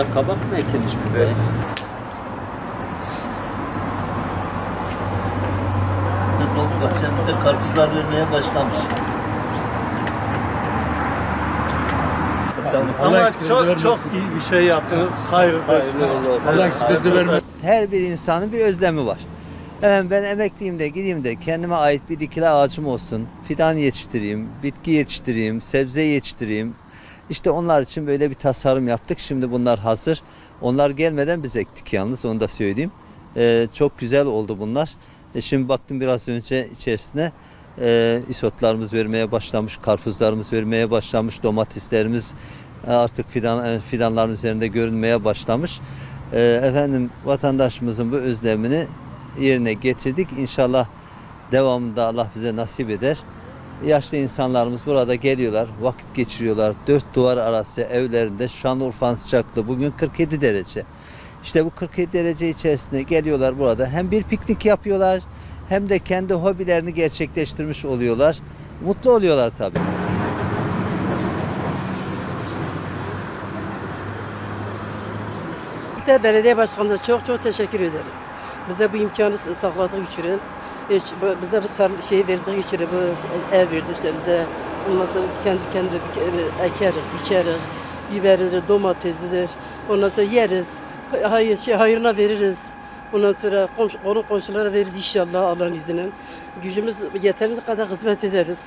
Burada kabak mı ekilmiş bu? Evet. Dolu bahçemizde karpuzlar vermeye başlamış. Allah Ama çok, vermesin. çok iyi bir şey yaptınız. Hayırdır. Hayırlı olsun. Allah eksinizi vermesin. Her bir insanın bir özlemi var. Hemen ben emekliyim de gideyim de kendime ait bir dikili ağacım olsun. Fidan yetiştireyim, bitki yetiştireyim, sebze yetiştireyim. İşte onlar için böyle bir tasarım yaptık. Şimdi bunlar hazır. Onlar gelmeden biz ektik yalnız onu da söyleyeyim. Ee, çok güzel oldu bunlar. E şimdi baktım biraz önce içerisine e, isotlarımız vermeye başlamış, karpuzlarımız vermeye başlamış, domateslerimiz e, artık fidan e, fidanların üzerinde görünmeye başlamış. E, efendim vatandaşımızın bu özlemini yerine getirdik. İnşallah devamında Allah bize nasip eder. Yaşlı insanlarımız burada geliyorlar, vakit geçiriyorlar. Dört duvar arası evlerinde Şanlıurfa'nın sıcaklığı bugün 47 derece. İşte bu 47 derece içerisinde geliyorlar burada. Hem bir piknik yapıyorlar hem de kendi hobilerini gerçekleştirmiş oluyorlar. Mutlu oluyorlar tabii. Belediye başkanına çok çok teşekkür ederim. Bize bu imkanı sağladığı için, bize bu tar- şey verdiği için, bu ev verdi işte bize. Ondan sonra kendi kendi ekeriz, biçeriz, biberidir, domatesidir. Ondan sonra yeriz, hayır, şey, hayırına veririz. Ondan sonra komşu, konu komşulara veririz inşallah Allah'ın izniyle. Gücümüz yeterli kadar hizmet ederiz.